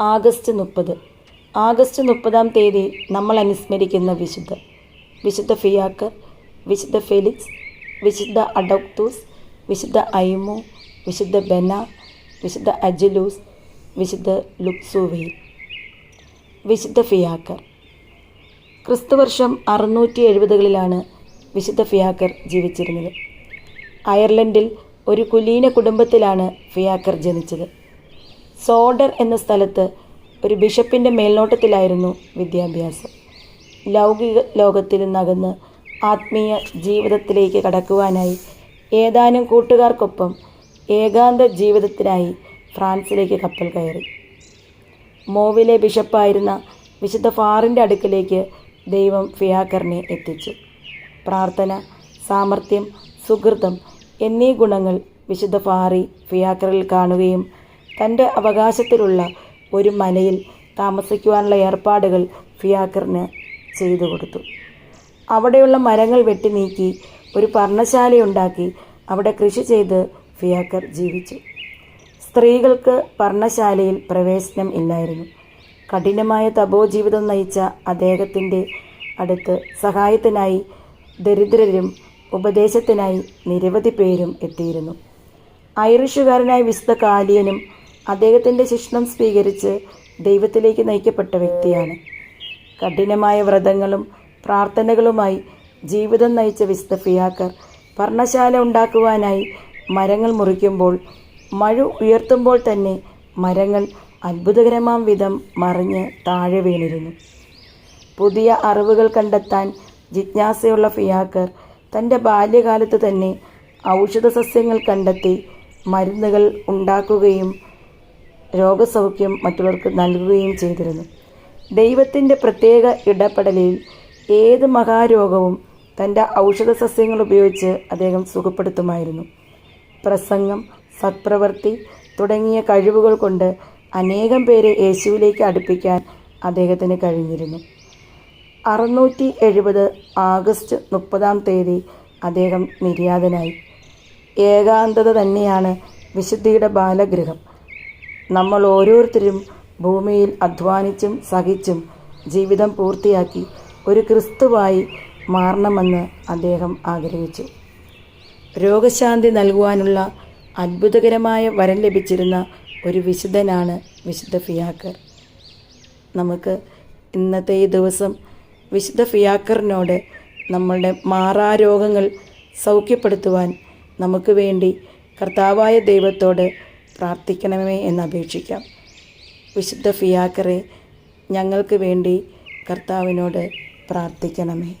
August മുപ്പത്. August മുപ്പതാം തീയതി നമ്മൾ അനുസ്മരിക്കുന്ന വിശുദ്ധ. വിശുദ്ധ ഫിയാക്കർ വിശുദ്ധ ഫെലിക്സ് വിശുദ്ധ അഡോക്തൂസ് വിശുദ്ധ ഐമോ വിശുദ്ധ ബെന വിശുദ്ധ അജലൂസ് വിശുദ്ധ ലുക്സുവെയിൽ. വിശുദ്ധ ഫിയാക്കർ. ക്രിസ്തുവർഷം അറുന്നൂറ്റി എഴുപതുകളിലാണ് വിശുദ്ധ ഫിയാക്കർ ജീവിച്ചിരുന്നത്. അയർലൻഡിൽ ഒരു കുലീന കുടുംബത്തിലാണ് ഫിയാക്കർ ജനിച്ചത്. സോഡർ എന്ന സ്ഥലത്ത് ഒരു ബിഷപ്പിന്റെ മേൽനോട്ടത്തിലായിരുന്നു വിദ്യാഭ്യാസം. ലൗകിക ലോകത്തിൽ നിന്നകന്ന് ആത്മീയ ജീവിതത്തിലേക്ക് കടക്കുവാനായി ഏതാനും കൂട്ടുകാർക്കൊപ്പം ഏകാന്ത ജീവിതത്തിനായി ഫ്രാൻസിലേക്ക് കപ്പൽ കയറി. മോവിലെ ബിഷപ്പായിരുന്ന വിശുദ്ധ ഫാറിന്റെ അടുക്കിലേക്ക് ദൈവം ഫിയാക്കറിനെ എത്തിച്ചു. പ്രാർത്ഥന സാമർഥ്യം സുഹൃതം എന്നീ ഗുണങ്ങൾ വിശുദ്ധ ഫാറി ഫിയാക്കറിൽ കാണുകയും തന്റെ അവകാശത്തിലുള്ള ഒരു മലയിൽ താമസിക്കുവാനുള്ള ഏർപ്പാടുകൾ ഫിയാക്കറിന് ചെയ്തു കൊടുത്തു. അവിടെയുള്ള മരങ്ങൾ വെട്ടി നീക്കി ഒരു പർണശാലയുണ്ടാക്കി അവിടെ കൃഷി ചെയ്ത് ഫിയാക്കർ ജീവിച്ചു. സ്ത്രീകൾക്ക് പർണശാലയിൽ പ്രവേശനം ഇല്ലായിരുന്നു. കഠിനമായ തപോ ജീവിതം നയിച്ച അദ്ദേഹത്തിന്റെ അടുത്ത് സഹായത്തിനായി ദരിദ്രരും ഉപദേശത്തിനായി നിരവധി പേരും എത്തിയിരുന്നു. ഐറിഷുകാരനായ വിശുദ്ധ കാലിയനും അദ്ദേഹത്തിന്റെ ശിക്ഷണം സ്വീകരിച്ച് ദൈവത്തിലേക്ക് നയിക്കപ്പെട്ട വ്യക്തിയാണ്. കഠിനമായ വ്രതങ്ങളും പ്രാർത്ഥനകളുമായി ജീവിതം നയിച്ച വിശുദ്ധ ഫിയാക്കർ പർണശാല ഉണ്ടാക്കുവാനായി മരങ്ങൾ മുറിക്കുമ്പോൾ മഴ ഉയർത്തുമ്പോൾ തന്നെ മരങ്ങൾ അത്ഭുതകരമാം വിധം മറിഞ്ഞ് താഴെ വീണിരുന്നു. പുതിയ അറിവുകൾ കണ്ടെത്താൻ ജിജ്ഞാസയുള്ള ഫിയാക്കർ തന്റെ ബാല്യകാലത്ത് തന്നെ ഔഷധ സസ്യങ്ങൾ കണ്ടെത്തി മരുന്നുകൾ ഉണ്ടാക്കുകയും രോഗസൗഖ്യം മറ്റുള്ളവർക്ക് നൽകുകയും ചെയ്തിരുന്നു. ദൈവത്തിന്റെ പ്രത്യേക ഇടപെടലിൽ ഏത് മഹാരോഗവും തന്റെ ഔഷധ സസ്യങ്ങൾ ഉപയോഗിച്ച് അദ്ദേഹം സുഖപ്പെടുത്തുമായിരുന്നു. പ്രസംഗം സത്പ്രവൃത്തി തുടങ്ങിയ കഴിവുകൾ കൊണ്ട് അനേകം പേരെ യേശുവിലേക്ക് അടുപ്പിക്കാൻ അദ്ദേഹത്തിന് കഴിഞ്ഞിരുന്നു. അറുന്നൂറ്റി എഴുപത് ആഗസ്റ്റ് മുപ്പതാം തീയതി അദ്ദേഹം നിര്യാതനായി. ഏകാന്തത തന്നെയാണ് വിശുദ്ധിയുടെ ബാലഗൃഹം. നമ്മൾ ഓരോരുത്തരും ഭൂമിയിൽ അധ്വാനിച്ചും സഹിച്ചും ജീവിതം പൂർത്തിയാക്കി ഒരു ക്രിസ്തുവായി മാറണമെന്ന് അദ്ദേഹം ആഗ്രഹിച്ചു. രോഗശാന്തി നൽകുവാനുള്ള അത്ഭുതകരമായ വരം ലഭിച്ചിരുന്ന ഒരു വിശുദ്ധനാണ് വിശുദ്ധ ഫിയാക്കർ. നമുക്ക് ഇന്നത്തെ ഈ ദിവസം വിശുദ്ധ ഫിയാക്കറിനോട് നമ്മളുടെ മാറാരോഗങ്ങൾ സൗഖ്യപ്പെടുത്തുവാൻ നമുക്ക് വേണ്ടി കർത്താവായ ദൈവത്തോട് പ്രാർത്ഥിക്കണമേ എന്ന് അപേക്ഷിക്കാം. വിശുദ്ധ ഫിയാക്കറെ ഞങ്ങൾക്ക് വേണ്ടി കർത്താവിനോട് പ്രാർത്ഥിക്കണമേ.